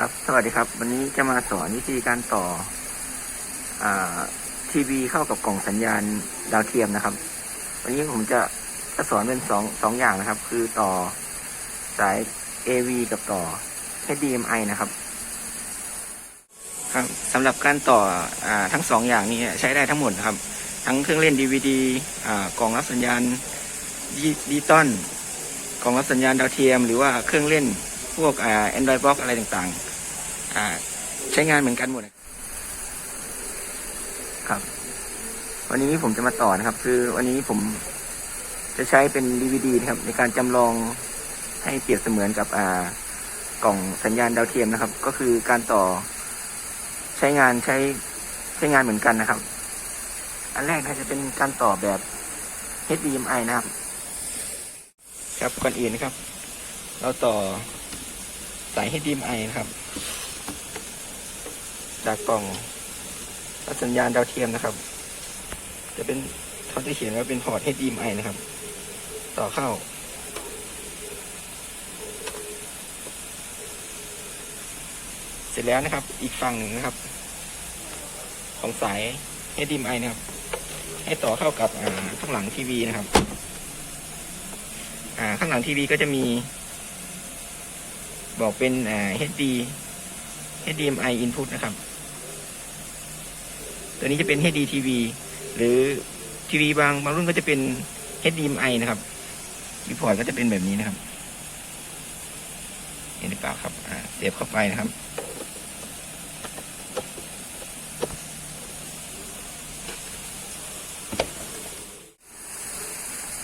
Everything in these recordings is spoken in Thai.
ครับ สวัสดีครับ วันนี้จะมาสอนวิธีการต่ออทีวีเข้ากับกล่องสัญญาณดาวเทียมนะครับ วันนี้ผมจะจะสอนเป็นสองสองอย่างนะครับ คือต่อสาย AV กับต่อ HDMI นะครับ ครับสำหรับการต่ออทั้งสองอย่างนี้ใช้ได้ทั้งหมดครับ ทั้งเครื่องเล่น DVD กล่องรับสัญญาณดิจิตอลกล่องรับสัญญาณดาวเทียม หรือว่าเครื่องเล่น พวกอ่า Android Box อะไรต่างๆอ่าใช้งานเหมือนกันหมดครับ วันนี้ผมจะมาต่อนะครับ คือวันนี้ผมจะใช้เป็น DVD นะครับ ในการจำลองให้เปรียบเสมือนกับอ่ากล่องสัญญาณดาวเทียมนะครับ ก็คือการต่อใช้งานใช้ใช้งานเหมือนกันนะครับ อันแรกนะจะเป็นการต่อแบบ HDMI นะครับ ครับก่อนอื่นนะครับ เราต่อ สาย HDMI นะครับ จากกล่องรับสัญญาณดาวเทียมนะครับ จะเป็นเขาจะเขียนว่าเป็นพอร์ต HDMI นะครับ ต่อเข้า เสร็จแล้วนะครับ อีกฝั่งหนึ่งนะครับ ของสาย HDMI นะครับ ให้ต่อเข้ากับข้างหลังทีวีนะครับ อ่าข้างหลังทีวีก็จะมี บอกเป็น HD HDMI input นะครับ ตัวนี้จะเป็น HD TV หรือทีวีบางบางรุ่นก็จะเป็น HDMI นะครับรีพอร์ตก็จะเป็นแบบนี้นะครับเห็นหรือเปล่าครับเสียบเข้าไปนะครับ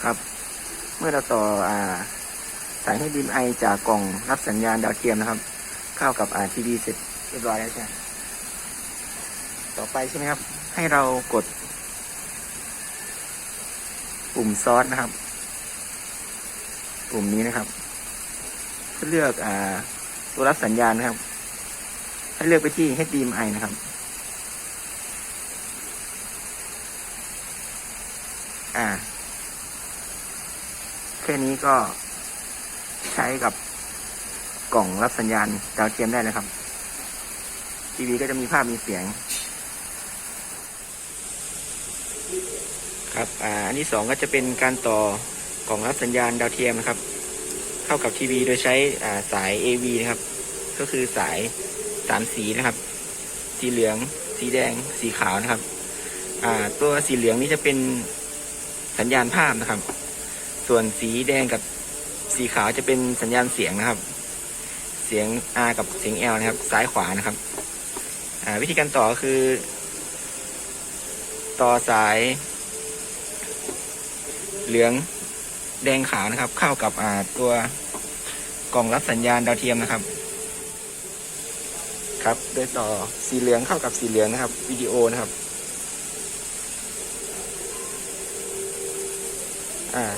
ครับ เมื่อเราต่ออ่า สายให้ดิมไอจากกล่องรับสัญญาณดาวเทียมนะครับ เข้ากับอ่าทีวีเสร็จเรียบร้อยแล้วใช่ไหมต่อไปใช่ไหมครับ ให้เรากด ปุ่มซอสนะครับ ปุ่มนี้นะครับเพื่อเลือกอ่าตัวรับสัญญาณนะครับ ให้เลือกไปที่ HDMI นะครับอ่าแค่นี้ก็ ใช้กับกล่องรับสัญญาณดาวเทียมได้นะครับ ทีวีก็จะมีภาพมีเสียง ครับอ่าอันที่สองก็จะเป็นการต่อกล่องรับสัญญาณดาวเทียมนะครับ เข้ากับทีวีโดยใช้อ่าสาย AV นะครับ ก็คือสายสามสีนะครับ สีเหลือง สีแดง สีขาวนะครับ อ่า ตัวสีเหลืองนี่จะเป็นสัญญาณภาพนะครับ ส่วนสีแดงกับ สีขาวจะเป็นสัญญาณเสียงนะครับ เสียง R กับเสียง L นะครับ ซ้ายขวานะครับ วิธีการต่อคือ ต่อสาย เหลืองแดงขาวนะครับ เข้ากับตัวกล่องรับสัญญาณดาวเทียมนะครับ ครับ โดยต่อสีเหลืองเข้ากับสีเหลืองนะครับ วิดีโอนะครับ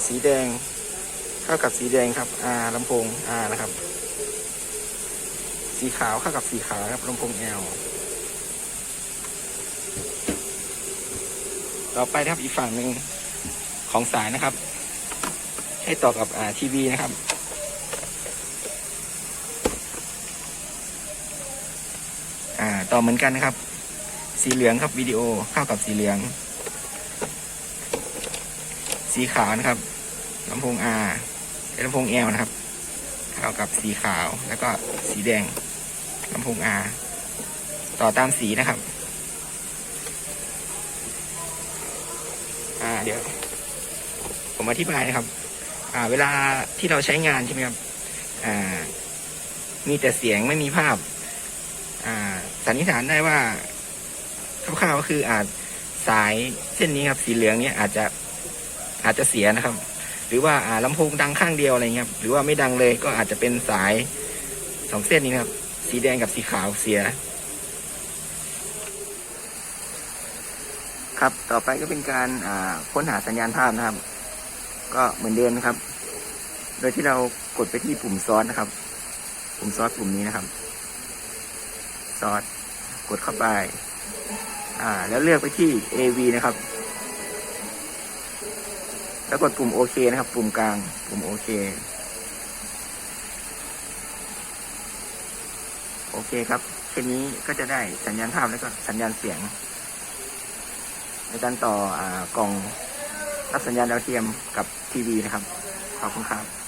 สีแดง เข้ากับสีแดงครับอ่าลำโพงอ่านะครับ สีขาวเข้ากับสีขาวครับลำโพง L ต่อไปนะครับอีกฝั่งหนึ่งของสายนะครับ ให้ต่อกับอ่าทีวีนะครับ อ่าต่อเหมือนกันนะครับ สีเหลืองครับวิดีโอเข้ากับสีเหลือง สีขาวนะครับลำโพง R ลำโพง L นะครับเข้ากับสีขาวแล้วก็สีแดงลำโพง R ต่อตามสีนะครับ อ่าเดี๋ยว ผมอธิบายนะครับ อ่า เวลาที่เราใช้งานใช่ไหมครับ อ่า มีแต่เสียงไม่มีภาพ อ่าสันนิษฐานได้ว่าคร่าวๆก็คืออาจสายเส้นนี้ครับ สีเหลืองนี้อาจจะอาจจะเสียนะครับ หรือว่าอ่าลำโพงดังข้างเดียวอะไรเงี้ยครับหรือว่าไม่ดังเลยก็อาจจะเป็นสายสองเส้นนี้ครับ สีแดงกับสีขาวเสีย ครับต่อไปก็เป็นการอ่าค้นหาสัญญาณภาพนะครับ ก็เหมือนเดิมนะครับ โดยที่เรากดไปที่ปุ่มซอสนะครับ ปุ่มซอสปุ่มนี้นะครับซอสกดเข้าไป อ่า แล้วเลือกไปที่ AV นะครับ แล้วกดปุ่มโอเคนะครับ ปุ่มกลาง ปุ่มโอเค โอเคครับแค่นี้ก็จะได้สัญญาณภาพแล้วก็สัญญาณเสียง ในการต่ออกล่องรับสัญญาณดาวเทียมกับทีวีนะครับ ขอบคุณครับ